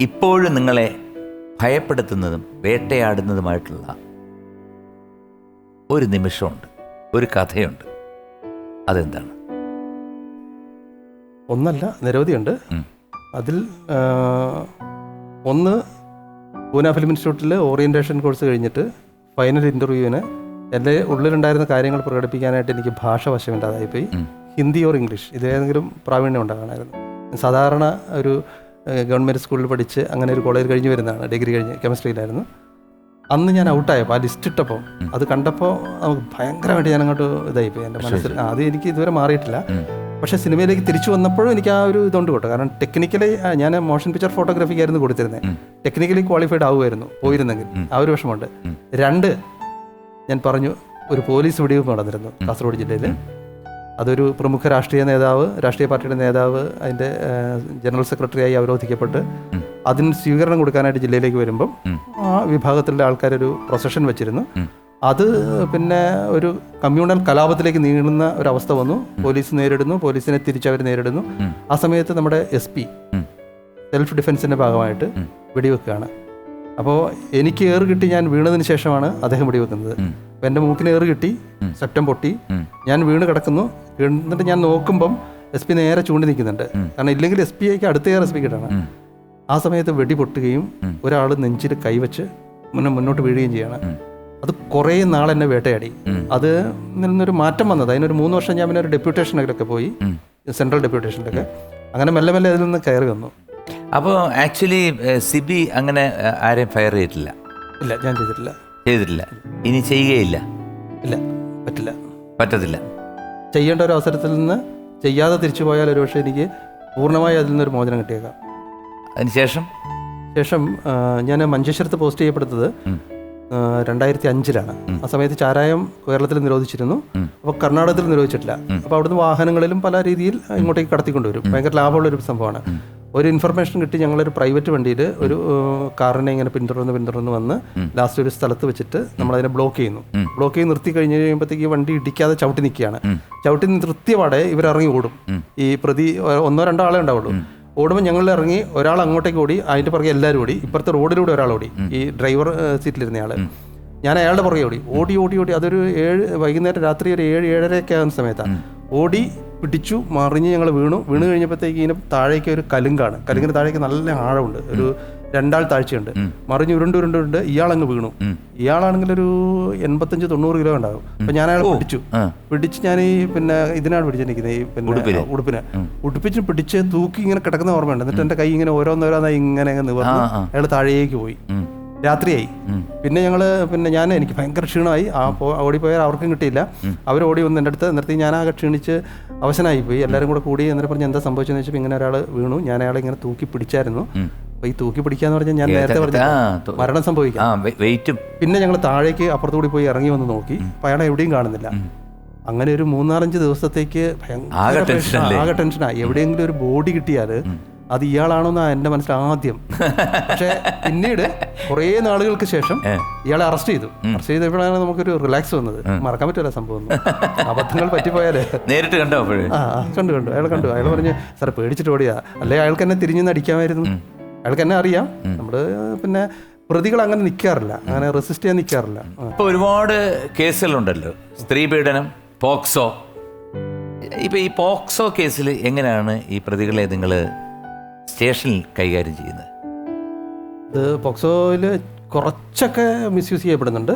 ഇപ്പോഴും നിങ്ങളെ ഭയപ്പെടുത്തുന്നതും വേട്ടയാടുന്നതുമായിട്ടുള്ള ഒരു നിമിഷമുണ്ട് ഒരു കഥയുണ്ട്. അതെന്താണ്? ഒന്നല്ല നിരവധിയുണ്ട്. അതിൽ ഒന്ന് പൂന ഫിലിം ഇൻസ്റ്റിറ്റ്യൂട്ടിൽ ഓറിയന്റേഷൻ കോഴ്സ് കഴിഞ്ഞിട്ട് ഫൈനൽ ഇന്റർവ്യൂവിന് എന്റെ ഉള്ളിലുണ്ടായിരുന്ന കാര്യങ്ങൾ പ്രകടിപ്പിക്കാനായിട്ട് എനിക്ക് ഭാഷ വശമില്ലാതായിപ്പോയി. Hindi or English. ഇതിലേതെങ്കിലും പ്രാവീണ്യം ഉണ്ടാകണമായിരുന്നു. സാധാരണ ഒരു ഗവൺമെന്റ് സ്കൂളിൽ പഠിച്ച് അങ്ങനെ ഒരു കോളേജ് കഴിഞ്ഞ് വരുന്നതാണ്. ഡിഗ്രി കഴിഞ്ഞ് കെമിസ്ട്രിയിലായിരുന്നു. അന്ന് ഞാൻ ഔട്ടായപ്പോൾ ആ ലിസ്റ്റ് ഇട്ടപ്പോൾ അത് കണ്ടപ്പോൾ നമുക്ക് ഭയങ്കരമായിട്ട് ഞാൻ അങ്ങോട്ട് ഇതായിപ്പോയി എന്റെ മനസ്സിൽ ആദ്യം അത് എനിക്ക് ഇതുവരെ മാറിയിട്ടില്ല. പക്ഷേ സിനിമയിലേക്ക് തിരിച്ചു വന്നപ്പോഴും എനിക്ക് ആ ഒരു ഇതുണ്ട് കേട്ടോ. കാരണം ടെക്നിക്കലി ഞാൻ മോഷൻ പിക്ചർ ഫോട്ടോഗ്രാഫിക്കായിരുന്നു കൊടുത്തിരുന്നത് ടെക്നിക്കലി ക്വാളിഫൈഡ് ആവുമായിരുന്നു പോയിരുന്നെങ്കിൽ. ആ ഒരു വിഷമമുണ്ട്. രണ്ട് ഞാൻ പറഞ്ഞു ഒരു പോലീസ് വെടിവെപ്പ് നടന്നിരുന്നു കാസർഗോഡ് ജില്ലയിൽ. അതൊരു പ്രമുഖ രാഷ്ട്രീയ നേതാവ് രാഷ്ട്രീയ പാർട്ടിയുടെ നേതാവ് അതിന്റെ ജനറൽ സെക്രട്ടറിയായി അവരോധിക്കപ്പെട്ട്. അതിന് സ്വീകരണം കൊടുക്കാനായിട്ട് ജില്ലയിലേക്ക് വരുമ്പം. ആ വിഭാഗത്തിലുള്ള ആൾക്കാരൊരു പ്രൊസഷൻ വെച്ചിരുന്നു. അത് പിന്നെ ഒരു കമ്മ്യൂണൽ കലാപത്തിലേക്ക് നീങ്ങുന്ന ഒരു അവസ്ഥ വന്നു പോലീസ് നേരിടുന്നു. പോലീസിനെ തിരിച്ചവർ നേരിടുന്നു. ആ സമയത്ത് നമ്മുടെ എസ് പി സെൽഫ് ഡിഫെൻസിന്റെ ഭാഗമായിട്ട്. വെടിവെക്കുകയാണ്. അപ്പോൾ എനിക്ക് ഏറ് കിട്ടി ഞാൻ വീണതിന് ശേഷമാണ് അദ്ദേഹം വെടിവെക്കുന്നത്. ഉം. അപ്പോൾ എന്റെ മൂക്കിന് ഏറ് കിട്ടി സെപ്റ്റം പൊട്ടി. ഞാൻ വീണ് കിടക്കുന്നു. എന്നിട്ട് ഞാൻ നോക്കുമ്പം എസ് പി നേരെ ചൂണ്ടി നിൽക്കുന്നുണ്ട്. കാരണം ഇല്ലെങ്കിൽ എസ് പി ഐക്ക് അടുത്ത എസ് പി കിട്ടണം. ആ സമയത്ത് വെടി പൊട്ടുകയും ഒരാൾ നെഞ്ചിൽ കൈവച്ച് മുന്നേ മുന്നോട്ട് വീഴുകയും ചെയ്യണം. അത് കുറേ നാൾ എന്നെ വേട്ടയാടി. അത് നിന്നൊരു മാറ്റം വന്നത്. അതിനൊരു മൂന്ന് വർഷം ഞാൻ പിന്നെ ഒരു ഡെപ്യൂട്ടേഷനിലൊക്കെ പോയി. സെൻട്രൽ ഡെപ്യൂട്ടേഷനിലൊക്കെ അങ്ങനെ മെല്ലെ മെല്ലെ അതിൽ നിന്ന് കയറി വന്നു. അപ്പോൾ ആക്ച്വലി സിബി അങ്ങനെ ആരെയും ഫയർ ചെയ്തിട്ടില്ല? ഇല്ല ഞാൻ ചെയ്തിട്ടില്ല. ചെയ്തിട്ടില്ല. ഇനി ചെയ്യുകയില്ല. ഇല്ല. പറ്റില്ല. പറ്റത്തില്ല. ചെയ്യേണ്ട ഒരു അവസരത്തിൽ നിന്ന് ചെയ്യാതെ തിരിച്ചു പോയാൽ ഒരുപക്ഷെ എനിക്ക് പൂർണമായി അതിൽ നിന്നൊരു മോചനം കിട്ടിയേക്കാം. അതിനുശേഷം? ശേഷം ഞാൻ മഞ്ചേശ്വരത്ത് പോസ്റ്റ് ചെയ്യപ്പെടുത്തത് രണ്ടായിരത്തി അഞ്ചിലാണ് ആ സമയത്ത് ചാരായം കേരളത്തിൽ നിരോധിച്ചിരുന്നു. അപ്പൊ അപ്പോൾ കർണാടകത്തിൽ നിരോധിച്ചിട്ടില്ല. അപ്പോൾ അവിടുന്ന് വാഹനങ്ങളിലും പല രീതിയിൽ ഇങ്ങോട്ടേക്ക് കടത്തിക്കൊണ്ടുവരും. ഭയങ്കര ലാഭമുള്ള ഒരു സംഭവമാണ് ഒരു ഇൻഫർമേഷൻ കിട്ടി ഞങ്ങളൊരു പ്രൈവറ്റ് വണ്ടിയിൽ ഒരു കാറിനെ ഇങ്ങനെ പിന്തുടർന്ന് പിന്തുടർന്ന് വന്ന് ലാസ്റ്റ് ഒരു സ്ഥലത്ത് വെച്ചിട്ട് നമ്മളതിനെ ബ്ലോക്ക് ചെയ്യുന്നു. ബ്ലോക്ക് ചെയ്ത് നിർത്തി കഴിഞ്ഞ് കഴിയുമ്പോഴത്തേക്ക് ഈ വണ്ടി ഇടിക്കാതെ ചവിട്ടി നിൽക്കുകയാണ്. ചവിട്ടി നിർത്തിയപാടെ ഇവർ ഇറങ്ങി ഓടും. ഈ പ്രതി ഒന്നോ രണ്ടോ ആളെ ഉണ്ടാവുള്ളൂ. ഓടുമ്പോൾ ഞങ്ങൾ ഇറങ്ങി ഒരാൾ അങ്ങോട്ടേക്ക് ഓടി അതിന്റെ പുറകെ എല്ലാവരും ഓടി. ഇപ്പുറത്തെ റോഡിലൂടെ ഒരാൾ ഓടി ഈ ഡ്രൈവർ സീറ്റിലിരുന്ന ആൾ. ഞാൻ അയാളുടെ പുറകെ ഓടി. ഓടി ഓടി ഓടി. അതൊരു ഏഴ് വൈകുന്നേരം രാത്രി ഒരു ഏഴ് ഏഴരയൊക്കെ ആകുന്ന സമയത്താണ് ഓടി പിടിച്ചു മറിഞ്ഞ് ഞങ്ങൾ വീണു. വീണ് കഴിഞ്ഞപ്പോഴത്തേക്ക് ഇതിന് താഴേക്ക് ഒരു കലുങ്കാണ്. കലുങ്കിന് താഴേക്ക് നല്ല ആഴമുണ്ട്. ഒരു രണ്ടാൾ താഴ്ചയുണ്ട്. മറിഞ്ഞ് ഉരുണ്ട് ഉരുണ്ട് ഉരുണ്ട് ഇയാളങ്ങ് വീണു. ഇയാളാണെങ്കിൽ ഒരു എൺപത്തഞ്ച് തൊണ്ണൂറ് കിലോ ഉണ്ടാകും. അപ്പൊ ഞാൻ അയാളെ പിടിച്ചു. പിടിച്ച് ഞാൻ ഈ പിന്നെ ഇതിനാണ് പിടിച്ചിരിക്കുന്നത് ഈ പിന്നെ? ഉടുപ്പിനെ. ഉടുപ്പിച്ച് പിടിച്ച് തൂക്കി ഇങ്ങനെ കിടക്കുന്ന ഓർമ്മയുണ്ട്. എന്നിട്ട് എന്റെ കൈ ഇങ്ങനെ ഓരോന്നോരോന്നായി ഇങ്ങനെ അങ്ങ് നിവർന്നു. അയാൾ താഴേക്ക് പോയി. രാത്രിയായി. പിന്നെ ഞങ്ങൾ പിന്നെ ഞാൻ എനിക്ക് ഭയങ്കര ക്ഷീണമായി. ആ ഓടിപ്പോയാൽ അവർക്കും കിട്ടിയില്ല. അവർ ഓടി വന്ന് എന്റെ അടുത്ത് നിർത്തി. ഞാൻ ആകെ ക്ഷീണിച്ച് അവശനായി പോയി. എല്ലാവരും കൂടെ കൂടി എന്നിട്ട് പറഞ്ഞ് എന്താ സംഭവിച്ചെന്ന് വെച്ചപ്പോൾ ഇങ്ങനെ ഒരാൾ വീണു. ഞാൻ അയാളെ ഇങ്ങനെ തൂക്കി പിടിച്ചായിരുന്നു. അപ്പോൾ ഈ തൂക്കി പിടിക്കാന്ന് പറഞ്ഞാൽ ഞാൻ നേരത്തെ പറഞ്ഞ മരണം സംഭവിക്കാം. പിന്നെ ഞങ്ങൾ താഴേക്ക് അപ്പുറത്തുകൂടി പോയി ഇറങ്ങി വന്ന് നോക്കി. അപ്പോൾ അയാളെ എവിടെയും കാണുന്നില്ല. അങ്ങനെ ഒരു മൂന്നാലഞ്ച് ദിവസത്തേക്ക് ഭയങ്കര? ആകെ ടെൻഷനാണ് എവിടെയെങ്കിലും ഒരു ബോഡി കിട്ടിയാൽ അത് ഇയാളാണോന്നാ എന്റെ മനസ്സിൽ ആദ്യം. പക്ഷേ പിന്നീട് കുറേ നാളുകൾക്ക് ശേഷം ഇയാളെ അറസ്റ്റ് ചെയ്തു. അറസ്റ്റ് ചെയ്തപ്പോഴാണ് നമുക്കൊരു റിലാക്സ് വന്നത്. മറക്കാൻ പറ്റില്ല സംഭവം. അബദ്ധങ്ങൾ പറ്റിപ്പോയാലേ. നേരിട്ട് കണ്ടോ ആ കണ്ടു കണ്ടു. അയാൾ കണ്ടു. അയാൾ പറഞ്ഞു സാർ പേടിച്ചിട്ട് ഓടിയാ. അല്ലെ അയാൾക്ക് എന്നെ തിരിഞ്ഞു അടിക്കാമായിരുന്നു? അയാൾക്ക് എന്നെ അറിയാം. നമ്മൾ പിന്നെ പ്രതികൾ അങ്ങനെ നിൽക്കാറില്ല. അങ്ങനെ റെസിസ്റ്റ് ചെയ്യാൻ നിൽക്കാറില്ല. ഇപ്പൊ ഒരുപാട് കേസുകളുണ്ടല്ലോ. സ്ത്രീ പീഡനം പോക്സോ. ഇപ്പൊ ഈ പോക്സോ കേസിൽ എങ്ങനെയാണ് ഈ പ്രതികളെ നിങ്ങൾ സ്റ്റേഷനിൽ കൈകാര്യം ചെയ്യുന്നത്. ഇത് പോക്സോയിൽ കുറച്ചൊക്കെ മിസ്യൂസ് ചെയ്യപ്പെടുന്നുണ്ട്.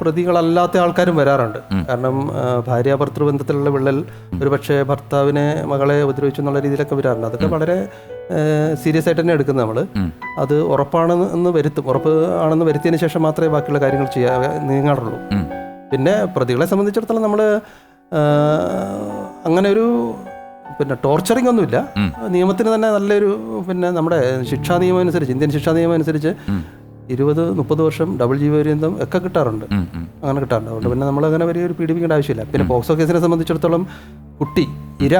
പ്രതികളല്ലാത്ത ആൾക്കാരും വരാറുണ്ട്. കാരണം ഭാര്യ ഭർത്തൃ ബന്ധത്തിലുള്ള വിള്ളൽ ഒരുപക്ഷെ ഭർത്താവിനെ മകളെ ഉപദ്രവിച്ചു എന്നുള്ള രീതിയിലൊക്കെ വരാറുണ്ട്. അതൊക്കെ വളരെ സീരിയസ് ആയിട്ട് തന്നെ എടുക്കുന്നത് നമ്മൾ അത് ഉറപ്പാണെന്ന് എന്ന് വരുത്തും. ഉറപ്പ് ആണെന്ന് വരുത്തിയതിന് ശേഷം മാത്രമേ ബാക്കിയുള്ള കാര്യങ്ങൾ ചെയ്യാ നീങ്ങാറുള്ളൂ. പിന്നെ പ്രതികളെ സംബന്ധിച്ചിടത്തോളം നമ്മൾ അങ്ങനെ ഒരു പിന്നെ ടോർച്ചറിങ് ഒന്നുമില്ല. നിയമത്തിന് തന്നെ നല്ലൊരു പിന്നെ നമ്മുടെ ശിക്ഷാ നിയമം അനുസരിച്ച് ഇന്ത്യൻ ശിക്ഷാ നിയമം അനുസരിച്ച് ഇരുപത് മുപ്പത് വർഷം ഡബിൾ ജി ജീവപര്യന്തം ഒക്കെ കിട്ടാറുണ്ട്. അങ്ങനെ കിട്ടാറുണ്ട്. അതുകൊണ്ട് പിന്നെ നമ്മൾ അങ്ങനെ വലിയൊരു പീഡിപ്പിക്കേണ്ട ആവശ്യമില്ല. പിന്നെ പോക്സോ കേസിനെ സംബന്ധിച്ചിടത്തോളം കുട്ടി ഇര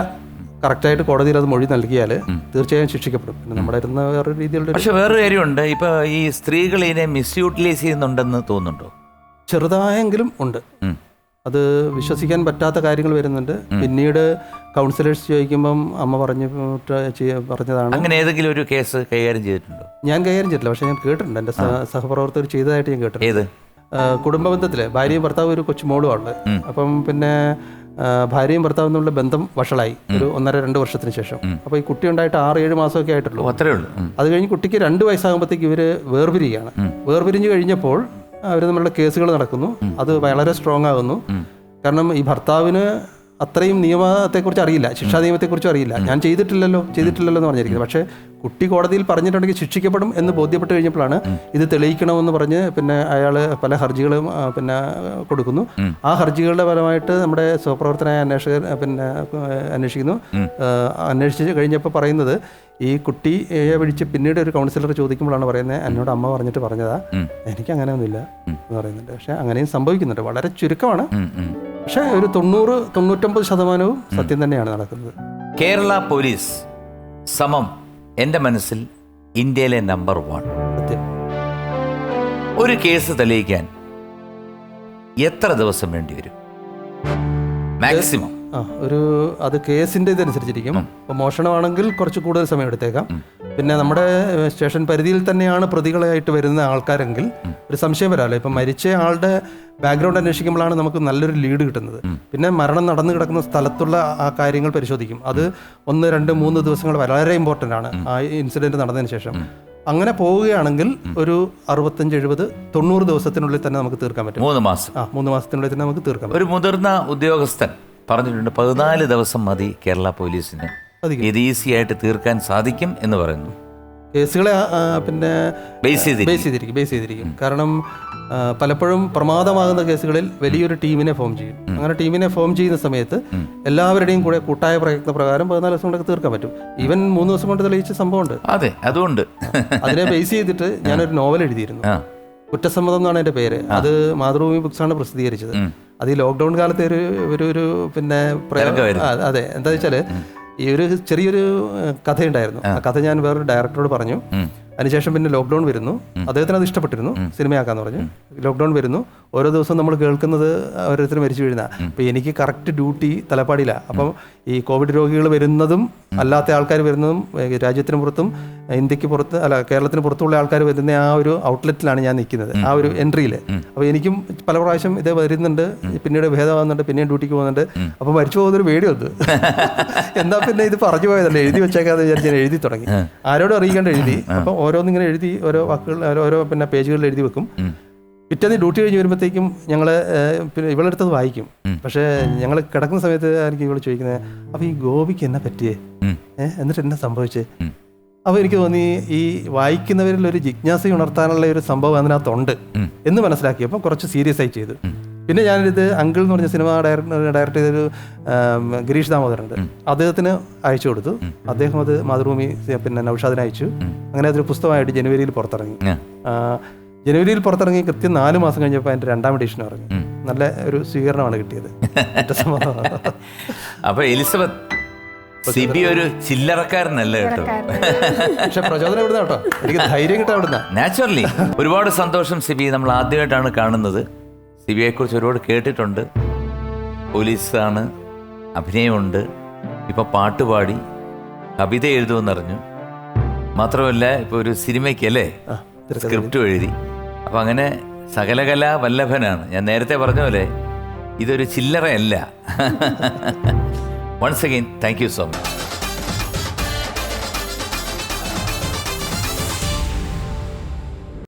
കറക്റ്റായിട്ട് കോടതിയിൽ അത് മൊഴി നൽകിയാൽ തീർച്ചയായും ശിക്ഷിക്കപ്പെടും. പിന്നെ നമ്മുടെ ഇരുന്ന വേറൊരു രീതിയിലുള്ള പക്ഷേ പക്ഷെ വേറൊരു കാര്യമുണ്ട്. ഇപ്പൊ ഈ സ്ത്രീകൾ ഇതിനെ മിസ് യൂട്ടിലൈസ് ചെയ്യുന്നുണ്ടെന്ന് തോന്നുന്നുണ്ടോ? ചെറുതായെങ്കിലും ഉണ്ട്. അത് വിശ്വസിക്കാൻ പറ്റാത്ത കാര്യങ്ങൾ വരുന്നുണ്ട്. പിന്നീട് കൗൺസിലേഴ്സ് ചോദിക്കുമ്പം അമ്മ പറഞ്ഞു പറഞ്ഞതാണ്. അങ്ങനെ ഏതെങ്കിലും ഒരു കേസ് കൈകാര്യം ചെയ്തിട്ടുണ്ടോ? ഞാൻ കൈകാര്യം ചെയ്തിട്ടില്ല പക്ഷേ ഞാൻ കേട്ടിട്ടുണ്ട്. എന്റെ സഹ- സഹപ്രവർത്തകർ ചെയ്തതായിട്ട് ഞാൻ കേട്ടിട്ടുണ്ട്. ഏത്? കുടുംബ ബന്ധത്തിൽ ഭാര്യയും ഭർത്താവും ഒരു കൊച്ചു മോളുമാണ് അപ്പം പിന്നെ ഭാര്യയും ഭർത്താവും തമ്മിലുള്ള ബന്ധം വഷളായി. ഒരു ഒന്നര രണ്ട് വർഷത്തിന് ശേഷം. അപ്പോൾ ഈ കുട്ടി ഉണ്ടായിട്ട് ആറ് ഏഴ് മാസമൊക്കെ ആയിട്ടുള്ളൂ. അത്രേ ഉള്ളൂ. അത് കഴിഞ്ഞ് കുട്ടിക്ക് രണ്ട് വയസ്സാകുമ്പോഴത്തേക്ക് ഇവർ വേർപിരിയുകയാണ്. വേർപിരിഞ്ഞു കഴിഞ്ഞപ്പോൾ അവർ തമ്മിലുള്ള കേസുകൾ നടക്കുന്നു. അത് വളരെ സ്ട്രോങ് ആകുന്നു. കാരണം ഈ ഭർത്താവിന് അത്രയും നിയമത്തെക്കുറിച്ച് അറിയില്ല. ശിക്ഷാ നിയമത്തെക്കുറിച്ചും അറിയില്ല. ഞാൻ ചെയ്തിട്ടില്ലല്ലോ ചെയ്തിട്ടില്ലല്ലോ എന്ന് പറഞ്ഞിരിക്കുന്നത് പക്ഷേ കുട്ടി കോടതിയിൽ പറഞ്ഞിട്ടുണ്ടെങ്കിൽ ശിക്ഷിക്കപ്പെടും എന്ന് ബോധ്യപ്പെട്ട് കഴിഞ്ഞപ്പോഴാണ് ഇത് തെളിയിക്കണമെന്ന് പറഞ്ഞ് പിന്നെ അയാൾ പല ഹർജികളും പിന്നെ കൊടുക്കുന്നു. ആ ഹർജികളുടെ ഫലമായിട്ട് നമ്മുടെ സ്വപ്രവർത്തനായ അന്വേഷകർ പിന്നെ അന്വേഷിക്കുന്നു. അന്വേഷിച്ച് കഴിഞ്ഞപ്പോൾ പറയുന്നത് ഈ കുട്ടിയെ വിളിച്ച് പിന്നീട് ഒരു കൗൺസിലർ ചോദിക്കുമ്പോഴാണ് പറയുന്നത് എന്നോട് അമ്മ പറഞ്ഞിട്ട് പറഞ്ഞതാ? എനിക്ക് അങ്ങനെ ഒന്നുമില്ല എന്ന് പറയുന്നുണ്ട്. പക്ഷെ അങ്ങനെയും സംഭവിക്കുന്നുണ്ട്. വളരെ ചുരുക്കമാണ്. പക്ഷേ ഒരു തൊണ്ണൂറ് തൊണ്ണൂറ്റൊമ്പത് ശതമാനവും സത്യം തന്നെയാണ് നടക്കുന്നത്. കേരള പോലീസ് സമം എന്റെ മനസ്സിൽ ഇന്ത്യയിലെ നമ്പർ വൺ സത്യം. ഒരു കേസ് തെളിയിക്കാൻ എത്ര ദിവസം വേണ്ടി വരും? മാക്സിമം ആ ഒരു അത് കേസിന്റെ ഇതനുസരിച്ചിരിക്കും ഇപ്പോൾ മോഷണമാണെങ്കിൽ കുറച്ച് കൂടുതൽ സമയം എടുത്തേക്കാം. പിന്നെ നമ്മുടെ സ്റ്റേഷൻ പരിധിയിൽ തന്നെയാണ് പ്രതികളായിട്ട് വരുന്ന ആൾക്കാരെങ്കിൽ ഒരു സംശയം വരാമല്ലോ ഇപ്പം മരിച്ച ആളുടെ ബാക്ക്ഗ്രൗണ്ട് അന്വേഷിക്കുമ്പോഴാണ് നമുക്ക് നല്ലൊരു ലീഡ് കിട്ടുന്നത്. പിന്നെ മരണം നടന്നു കിടക്കുന്ന സ്ഥലത്തുള്ള ആ കാര്യങ്ങൾ പരിശോധിക്കും. അത് ഒന്ന് രണ്ട് മൂന്ന് ദിവസങ്ങൾ വളരെ ഇമ്പോർട്ടന്റ് ആണ്. ആ ഇൻസിഡന്റ് നടന്നതിന് ശേഷം. അങ്ങനെ പോവുകയാണെങ്കിൽ ഒരു അറുപത്തഞ്ച് എഴുപത് തൊണ്ണൂറ് ദിവസത്തിനുള്ളിൽ തന്നെ നമുക്ക് തീർക്കാൻ പറ്റും. മൂന്ന് മാസം. ആ മൂന്ന് മാസത്തിനുള്ളിൽ തന്നെ നമുക്ക് തീർക്കാം ഒരു മുതിർന്ന ഉദ്യോഗസ്ഥൻ പറഞ്ഞിട്ടുണ്ട് പതിനാല് ദിവസം മതി കേരള പോലീസിന്. ഇത് ഈസി ആയിട്ട് തീർക്കാൻ സാധിക്കും എന്ന് പറയുന്നു. കേസുകളെ പിന്നെ ബേസ് ചെയ്ത് ബേസ് ചെയ്തിരിക്കും ബേസ് ചെയ്തിരിക്കും. കാരണം പലപ്പോഴും പ്രമാദമാകുന്ന കേസുകളിൽ വലിയൊരു ടീമിനെ ഫോം ചെയ്യും. അങ്ങനെ ടീമിനെ ഫോം ചെയ്യുന്ന സമയത്ത് എല്ലാവരുടെയും കൂടെ കൂട്ടായ പ്രയത്ന പ്രകാരം പതിനാല് ദിവസം കൊണ്ടൊക്കെ തീർക്കാൻ പറ്റും. ഈവൻ മൂന്ന് ദിവസം കൊണ്ട് തെളിയിച്ച സംഭവമുണ്ട്. അതെ അതുകൊണ്ട്. അതിനെ ബേസ് ചെയ്തിട്ട് ഞാനൊരു നോവൽ എഴുതിയിരുന്നു. കുറ്റസമ്മതം എന്നാണ് എന്റെ പേര്. അത് മാതൃഭൂമി ആണ് പ്രസിദ്ധീകരിച്ചത്. അത് ഈ ലോക്ക്ഡൗൺ കാലത്തെ ഒരു ഒരു ഒരു പിന്നെ അതെ. എന്താ വെച്ചാൽ ഈ ഒരു ചെറിയൊരു കഥയുണ്ടായിരുന്നു. ആ. കഥ ഞാൻ വേറൊരു ഡയറക്ടറോട് പറഞ്ഞു. അതിനുശേഷം പിന്നെ ലോക്ക്ഡൗൺ വരുന്നു. അദ്ദേഹത്തിന് അത് ഇഷ്ടപ്പെട്ടിരുന്നു. സിനിമയാക്കാന്ന് പറഞ്ഞു. ലോക്ക്ഡൗൺ വരുന്നു. ഓരോ ദിവസവും നമ്മൾ കേൾക്കുന്നത് ഓരോരുത്തർ മരിച്ചു വീഴുന്ന. അപ്പോൾ എനിക്ക് കറക്റ്റ് ഡ്യൂട്ടി തലപ്പാടിയില്ല അപ്പം ഈ കോവിഡ് രോഗികൾ വരുന്നതും അല്ലാത്ത ആൾക്കാർ വരുന്നതും രാജ്യത്തിന് പുറത്തും ഇന്ത്യയ്ക്ക് പുറത്ത് അല്ല കേരളത്തിന് പുറത്തുള്ള ആൾക്കാർ വരുന്ന ആ ഒരു ഔട്ട്ലെറ്റിലാണ് ഞാൻ നിൽക്കുന്നത്. ആ ഒരു എൻട്രിയിൽ അപ്പോൾ എനിക്കും പല പ്രാവശ്യം ഇതേ വരുന്നുണ്ട്. പിന്നീട് ഭേദമാകുന്നുണ്ട് പിന്നെയും ഡ്യൂട്ടിക്ക് പോകുന്നുണ്ട്. അപ്പോൾ മരിച്ചു പോകുന്നൊരു പേടി വന്നു എന്താ പിന്നെ ഇത് പറഞ്ഞു പോയതല്ലേ? എഴുതി വെച്ചേക്കാതെ വിചാരിച്ച് ഞാൻ എഴുതി തുടങ്ങി. ആരോടും അറിയിക്കാണ്ട് എഴുതി. അപ്പം ഓരോന്നിങ്ങനെ എഴുതി ഓരോ വാക്കുകൾ ഓരോ പിന്നെ പേജുകളിൽ എഴുതി വെക്കും. പിറ്റേന്ന് ഡ്യൂട്ടി കഴിഞ്ഞ് വരുമ്പോഴത്തേക്കും ഞങ്ങൾ പിന്നെ ഇവളെടുത്തത് വായിക്കും. പക്ഷേ ഞങ്ങൾ കിടക്കുന്ന സമയത്ത് എനിക്ക് ഇവിടെ ചോദിക്കുന്നത് അപ്പോൾ ഈ ഗോപിക്ക് എന്നാ പറ്റിയേ? ഏഹ് എന്നിട്ട് എന്നാ സംഭവിച്ചേ? അപ്പോൾ എനിക്ക് തോന്നി ഈ വായിക്കുന്നവരിൽ ഒരു ജിജ്ഞാസ ഉണർത്താനുള്ള ഒരു സംഭവം അതിനകത്തുണ്ട് എന്ന് മനസ്സിലാക്കിയപ്പോൾ കുറച്ച് സീരിയസ് ആയി ചെയ്തു. പിന്നെ ഞാനിത് അങ്കിൾ എന്ന് പറഞ്ഞ സിനിമ ഡയറക്ടർ ഡയറക്ട് ചെയ്തൊരു ഗിരീഷ് ദാമോദരുണ്ട് അദ്ദേഹത്തിന് അയച്ചു കൊടുത്തു. അദ്ദേഹം അത് മാതൃഭൂമി പിന്നെ നൌഷാദിന് അയച്ചു. അങ്ങനെ അതൊരു പുസ്തകമായിട്ട് ജനുവരിയിൽ പുറത്തിറങ്ങി. ജനുവരിയിൽ പുറത്തിറങ്ങി കൃത്യം നാല് മാസം കഴിഞ്ഞപ്പോൾ അതിന്റെ രണ്ടാം എഡിഷൻ ഇറങ്ങി. നല്ല ഒരു സ്വീകരണമാണ് കിട്ടിയത്. അപ്പോൾ അപ്പൊ എലിസബത്ത് സിബി ഒരു ചില്ലറക്കാരനല്ല കേട്ടോ? പക്ഷെ പ്രചോദനം ഇവിടുന്ന കേട്ടോ. എനിക്ക് ധൈര്യം കിട്ടാൻ ഇവിടുന്ന. നാച്ചുറലി ഒരുപാട് സന്തോഷം സിബി നമ്മൾ ആദ്യമായിട്ടാണ് കാണുന്നത്. സിബിയെ കുറിച്ച് ഒരുപാട് കേട്ടിട്ടുണ്ട്. പോലീസാണ് അഭിനയമുണ്ട്. ഇപ്പൊ പാട്ടുപാടി കവിത എഴുതുമെന്നറിഞ്ഞു. മാത്രമല്ല ഇപ്പൊ ഒരു സിനിമയ്ക്ക് അല്ലേ സ്ക്രിപ്റ്റ് എഴുതി അപ്പൊ അങ്ങനെ സകലകലാ വല്ലഭനാണ്. ഞാൻ നേരത്തെ പറഞ്ഞ പോലെ ഇതൊരു ചില്ലറയല്ല. Once again thank you so much